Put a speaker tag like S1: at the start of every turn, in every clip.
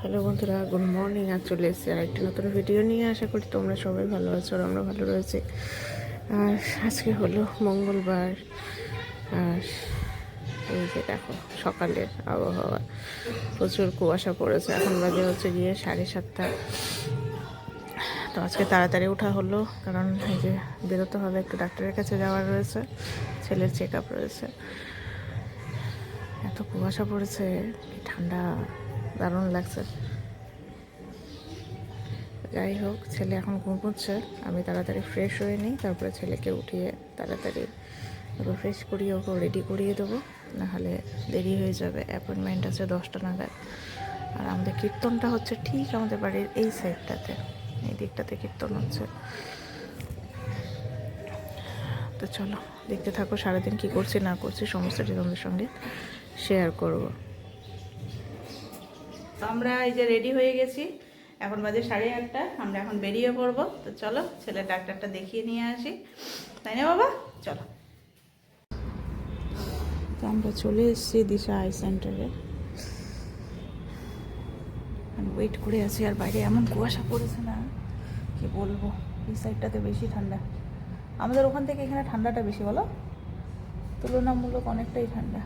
S1: Hello বন্ধুরা, good morning. আর চলে এসেছি আর একটি নতুন ভিডিও নিয়ে। আশা করি তোমরা সবাই ভালো আছো আর আমরা ভালো রয়েছি। আর আজকে হলো মঙ্গলবার। আর এই যে দেখো, সকালের আবহাওয়া। প্রচুর কুয়াশা পড়েছে। এখন বাজে হচ্ছে গিয়ে সাড়ে সাতটা। তো আজকে তাড়াতাড়ি ওঠা হলো, কারণ এই যে বেরোতে হবে, একটু ডাক্তারের কাছে যাওয়ার রয়েছে, ছেলের চেক আপ রয়েছে। এত কুয়াশা পড়েছে ঠান্ডা। দারুণ লাগছে। যাই হোক, ছেলে এখন ঘুমোচ্ছে। আমি তাড়াতাড়ি ফ্রেশ হয়ে নিই, তারপরে ছেলেকে উঠিয়ে তাড়াতাড়ি ওকে ফ্রেশ করিয়ে, ওকে রেডি করিয়ে দেবো। নাহলে দেরি হয়ে যাবে। অ্যাপয়েন্টমেন্ট আছে দশটা নাগাদ। আর আমাদের কীর্তনটা হচ্ছে ঠিক আমাদের বাড়ির এই সাইডটাতে এই দিকটাতে কীর্তন হচ্ছে। তো চলো, দেখতে থাকো সারাদিন কী করছি না করছি, সমস্তটি তোমাদের সঙ্গে শেয়ার করব। আমরা এই যে রেডি হয়ে গেছি। এখন বাজে সাড়ে আটটা, আমরা এখন বেরিয়ে পড়ব। তো চলো ছেলের ডাক্তারটা দেখিয়ে নিয়ে আসি। তাই না বাবা? চলো। তো আমরা চলে এসেছি দিশা আই সেন্টারে ওয়েট করে আছি আর বাইরে এমন কুয়াশা পড়েছে না, কি বলব? এই সাইডটাতে বেশি ঠান্ডা। আমাদের ওখান থেকে এখানে ঠান্ডাটা বেশি, বলো? তুলনামূলক অনেকটাই ঠান্ডা।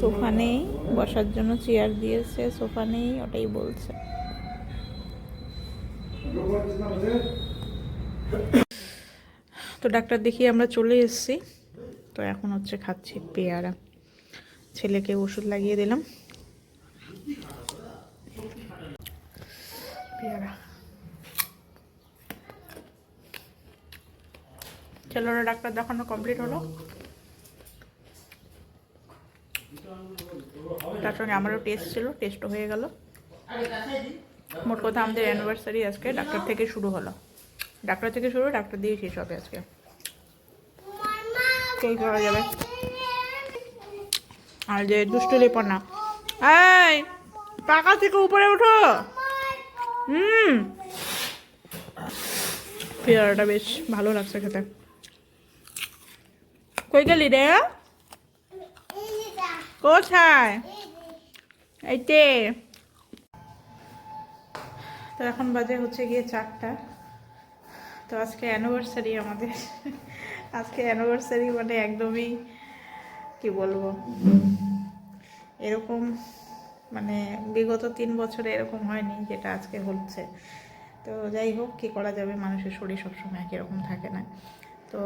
S1: সোফা নেই, বসার জন্য চেয়ার দিয়েছে, সোফা নেই, ওটাই বলছে। তো ডাক্তার দেখিয়ে আমরা চলে এসেছি। তো এখন হচ্ছে খাচ্ছি পেয়ারা। ছেলেকে ওষুধ লাগিয়ে দিলাম। পেয়ারা। ছেলেরা ডাক্তার দেখানো কমপ্লিট হলো। তার সঙ্গে আমারও টেস্ট ছিল টেস্টও হয়ে গেল। মোট কথা আমাদের অ্যানিভার্সারি আজকে ডাক্তার থেকে শুরু হলো। ডাক্তার থেকে শুরু ডাক্তার দিয়ে শেষ হবে আজকে। কে করা যাবে? আর যে দুষ্টু লেপনা। এই, পাকা থেকে উপরে ওঠো। হুম। পেয়ারাটা বেশ ভালো লাগছে খেতে। কই গেলি রে? কোথায়? এইতে তো এখন বাজে হচ্ছে গিয়ে চারটা। তো আজকে অ্যানিভার্সারি আমাদের। আজকে অ্যানিভার্সারি মানে একদমই কি বলব? এরকম মানে বিগত তিন বছরে এরকম হয়নি যেটা আজকে হচ্ছে। তো যাই হোক, কী করা যাবে? মানুষের শরীর সবসময় একই রকম থাকে না। তো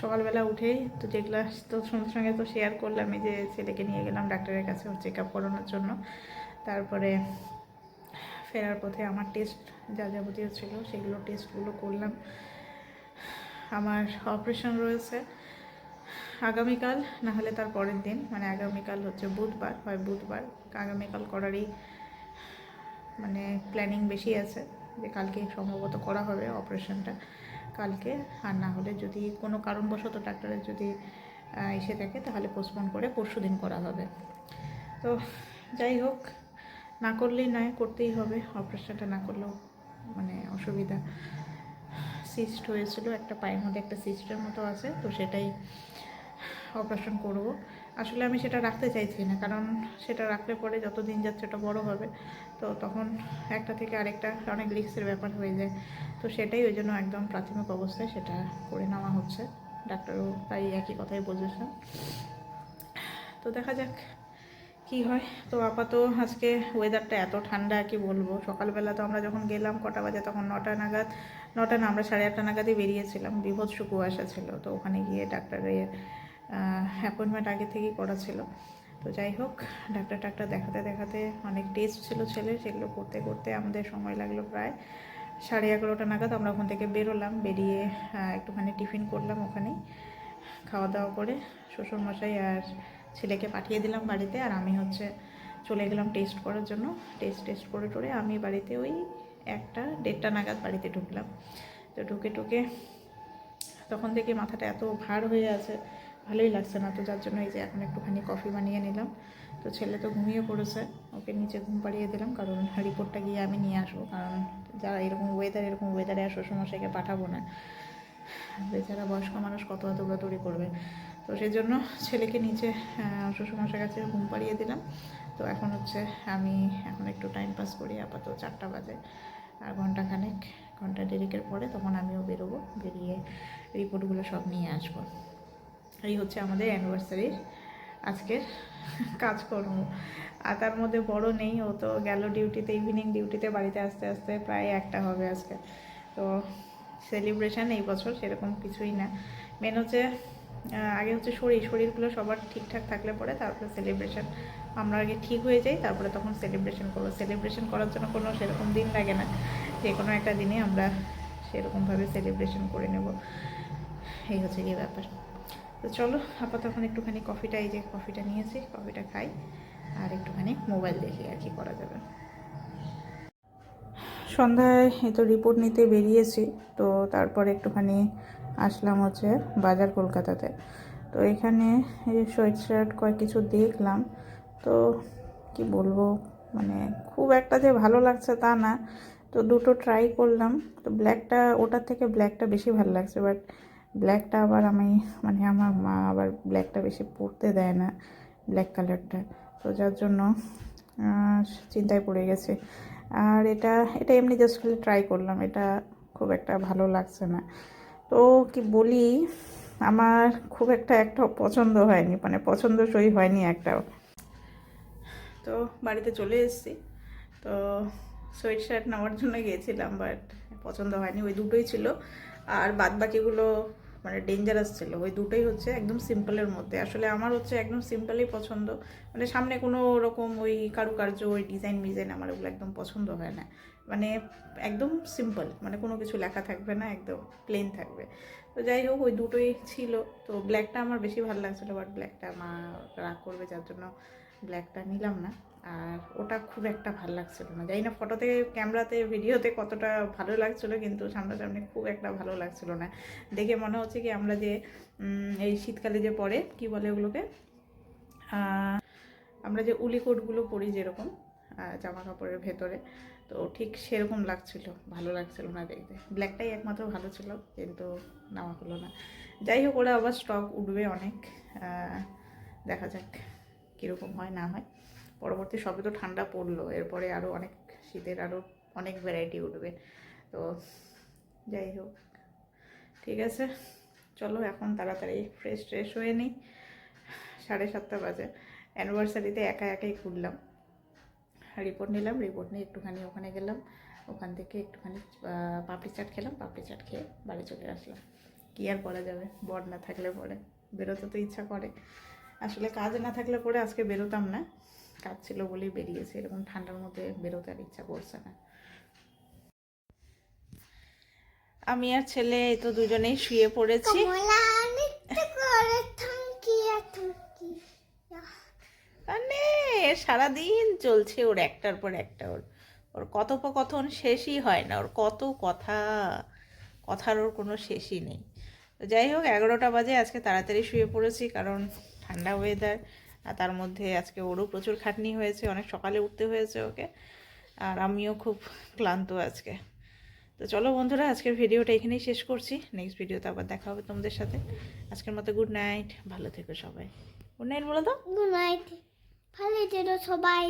S1: সকালবেলা উঠেই তো যেগুলো তো সঙ্গে সঙ্গে তো শেয়ার করলাম, এই যে ছেলেকে নিয়ে গেলাম ডাক্তারের কাছে ওর চেক আপ করানোর জন্য। তারপরে ফেরার পথে আমার টেস্ট যা যাবতীয় ছিল সেগুলো টেস্টগুলো করলাম। আমার অপারেশন রয়েছে। আগামীকাল, নাহলে তার পরের দিন মানে আগামীকাল হচ্ছে বুধবার, হয় বুধবার, আগামীকাল করারই মানে প্ল্যানিং বেশি আছে যে কালকে সম্ভবত করা হবে অপারেশনটা কালকে। আর না হলে যদি কোনো কারণবশত ডাক্তারের যদি এসে থাকে তাহলে পোস্টপোন করে পরশু দিন করা হবে। তো যাই হোক, না করলেই নয়, করতেই হবে। অপারেশনটা না করলেও মানে অসুবিধা। সিস্ট হয়েছিল, একটা পায়ের মধ্যে একটা সিস্টের মতো আছে, তো সেটাই অপারেশন করব। আসলে আমি সেটা রাখতে চাইছি না, কারণ সেটা রাখলে পরে যত দিন যাচ্ছে ওটা বড় হবে। তো তখন একটা থেকে আরেকটা অনেক রিস্কের ব্যাপার হয়ে যায়। তো সেটাই ওই জন্য একদম প্রাথমিক অবস্থায় সেটা করে নেওয়া হচ্ছে। ডাক্তারও তাই একই কথাই বলেছেন তো দেখা যাক কি হয়। তো আপাতত আজকে ওয়েদারটা এত ঠান্ডা কি বলব? সকালবেলা তো আমরা যখন গেলাম কটা বাজে তখন নটা নাগাদ, নটা না, আমরা সাড়ে আটটা নাগাদই বেরিয়েছিলাম। বিভৎস কুয়াশা ছিল। তো ওখানে গিয়ে ডাক্তারের অ্যাপয়েন্টমেন্ট আগে থেকেই করা ছিল। তো যাই হোক, ডাক্তার টাক্তার দেখাতে দেখাতে অনেক টেস্ট ছিল ছেলের, সেগুলো করতে করতে আমাদের সময় লাগল প্রায় সাড়ে এগারোটা নাগাদ। আমরা ওখান থেকে বেরোলাম বেরিয়ে একটুখানি টিফিন করলাম ওখানেই খাওয়া দাওয়া করে শ্বশুরমশাই আর ছেলেকে পাঠিয়ে দিলাম বাড়িতে আর আমি হচ্ছে চলে গেলাম টেস্ট করার জন্য। টেস্ট টেস্ট করে টোরে আমি বাড়িতে ওই একটা, দেড়টা নাগাদ বাড়িতে ঢুকলাম। তো ঢুকে ঢুকে তখন থেকে মাথাটা এত ভার হয়ে আছে ভালোই লাগছে না তো যার জন্য এই যে এখন একটুখানি কফি বানিয়ে নিলাম। তো ছেলে তো ঘুমিয়ে পড়েছে ওকে নিচে ঘুম পাড়িয়ে দিলাম কারণ রিপোর্টটা গিয়ে আমি নিয়ে আসব কারণ যারা এরকম ওয়েদার এরকম ওয়েদারে আর শ্বশুরমশাইকে পাঠাবো না। বেচারা বয়স্ক মানুষ কত দৌড়াদৌড়ি করবে। তো সেই জন্য ছেলেকে নিচে আহ, শ্বশুরমশাই কাছে ঘুম পাড়িয়ে দিলাম। তো এখন হচ্ছে আমি এখন একটু টাইম পাস করি আপাতত চারটা বাজে আর ঘন্টাখানেক ঘণ্টা দেরিকের পরে তখন আমিও বেরোবো বেরিয়ে রিপোর্টগুলো সব নিয়ে আসব। এই হচ্ছে আমাদের অ্যানিভার্সারির আজকের কাজকর্ম। আর তার মধ্যে বড় নেই, ও তো গেল ডিউটিতে ইভিনিং ডিউটিতে বাড়িতে আসতে আসতে প্রায় একটা হবে আজকে। তো সেলিব্রেশন এই বছর সেরকম কিছুই না। মেন হচ্ছে আগে হচ্ছে শরীর, শরীরগুলো সবার ঠিকঠাক থাকলে পরে তারপরে সেলিব্রেশন আমরা আগে ঠিক হয়ে যাই, তারপরে তখন সেলিব্রেশন করব। সেলিব্রেশন করার জন্য কোনো সেরকম দিন লাগে না। যে কোনো একটা দিনে আমরা সেরকমভাবে সেলিব্রেশন করে নেব। এই হচ্ছে গিয়ে ব্যাপার। তো চলো, আপাতত এখন একটুখানি কফিটা, এই যে কফিটা নিয়েছি, কফিটা খাই। আর একটুখানি মোবাইল দেখি আর কি করা যাবে। সন্ধ্যায় এই তো রিপোর্ট নিতে বেরিয়েছি, তো তারপরে একটুখানি আসলাম হচ্ছে বাজার কলকাতাতে। তো এখানে এই সোয়েট শার্ট কয়েক কিছু দেখলাম, তো কি বলব মানে খুব একটা যে ভালো লাগছে তা না। তো দুটো ট্রাই করলাম, তো ব্ল্যাকটা ওটার থেকে ব্ল্যাকটা বেশি ভালো লাগছে বাট ব্ল্যাকটা আবার আমি মানে আমার মা আবার ব্ল্যাকটা বেশি পরতে দেয় না ব্ল্যাক কালারটা তো যার জন্য চিন্তায় পড়ে গেছে। আর এটা এটা এমনি জাস্ট খালি ট্রাই করলাম। এটা খুব একটা ভালো লাগছে না। তো কি বলি, আমার খুব একটা একটা পছন্দ হয়নি মানে পছন্দসই হয়নি একটাও। তো বাড়িতে চলে এসেছি। তো সোয়েট শার্ট নেওয়ার জন্য গিয়েছিলাম বাট পছন্দ হয়নি। ওই দুটোই ছিল। আর বাদ বাকিগুলো মানে ডেঞ্জারাস ছিল। ওই দুটোই হচ্ছে একদম সিম্পলের মধ্যে। আসলে আমার হচ্ছে একদম সিম্পলই পছন্দ। মানে সামনে কোনো রকম ওই কারুকার্য, ওই ডিজাইন মিজাইন আমার ওগুলো একদম পছন্দ হয় না। মানে একদম সিম্পল মানে কোনো কিছু লেখা থাকবে না, একদম প্লেন থাকবে। তো যাই হোক, ওই দুটোই ছিল। তো ব্ল্যাকটা আমার বেশি ভালো লাগছিল বাট ব্ল্যাকটা মা রাগ করবে, যার জন্য ব্ল্যাকটা নিলাম না। আর ওটা খুব একটা ভালো লাগছিল না। জানি না ফটোতে, ক্যামেরাতে, ভিডিওতে কতটা ভালো লাগছিল, কিন্তু সামনাসামনি খুব একটা ভালো লাগছিল না। দেখে মনে হচ্ছে কি আমরা যে এই শীতকালে যে পরে, কি বলে ওগুলোকে? আমরা যে উলিকোটগুলো পরি যেরকম জামা কাপড়ের ভেতরে, তো ঠিক সেরকম লাগছিল, ভালো লাগছিল না দেখতে। ব্ল্যাকটাই একমাত্র ভালো ছিল, কিন্তু নেওয়া হলো না। যাই হোক, ওরা আবার স্টক উঠবে অনেক দেখা যাক কীরকম হয়, না হয়। পরবর্তী সবে তো ঠান্ডা পড়ল, এরপরে আরও অনেক শীতের আরও অনেক ভ্যারাইটি উঠবে। তো যাই হোক, ঠিক আছে। চলো এখন তাড়াতাড়ি ফ্রেশ ট্রেশ হয়ে নিই। সাড়ে সাতটা বাজে। অ্যানিভার্সারিতে একা একাই ঘুরলাম। রিপোর্ট নিলাম রিপোর্ট নিয়ে একটুখানি ওখানে গেলাম। ওখান থেকে একটুখানি পাপড়ি চাট খেলাম। পাপড়ি চাট খেয়ে বাড়ি চলে আসলাম। কী আর করা যাবে? বর না থাকলে পরে। বেরোতে তো ইচ্ছা করে। আসলে কাজ না থাকলে পরে আজকে বেরোতাম না। কাজ ছিল বলেই বেরিয়েছে এরকম ঠান্ডার মধ্যে বেরোতে আর ইচ্ছা করছে না। আমি আর ছেলে এই তো দুজনেই শুয়ে পড়েছি। মানে সারাদিন চলছে ওর একটার পর একটা ওর। ওর কথোপকথন শেষই হয় না ওর কত কথা কথার ওর কোনো শেষই নেই। তো যাই হোক এগারোটা বাজে আজকে তাড়াতাড়ি শুয়ে পড়েছি কারণ ঠান্ডা ওয়েদার আর তার মধ্যে আজকে ওরও প্রচুর খাটনি হয়েছে অনেক সকালে উঠতে হয়েছে ওকে। আর আমিও খুব ক্লান্ত আজকে। তো চলো বন্ধুরা আজকের ভিডিওটা এখানেই শেষ করছি। নেক্সট ভিডিওতে আবার দেখা হবে তোমাদের সাথে। আজকের মতো গুড নাইট ভালো থেকো সবাই। গুড নাইট বলো তো।
S2: গুড নাইট ভালো থেকো সবাই।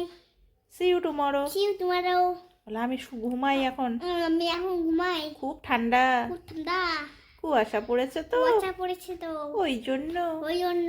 S1: See you tomorrow
S2: see you tomorrow
S1: বলে আমি ঘুমাই এখন।
S2: আমি এখন ঘুমাই।
S1: খুব ঠান্ডা।
S2: খুব ঠান্ডা।
S1: কুয়াশা পড়েছে তো।
S2: কুয়াশা পড়েছে তো।
S1: ওই জন্য।
S2: ওই জন্য।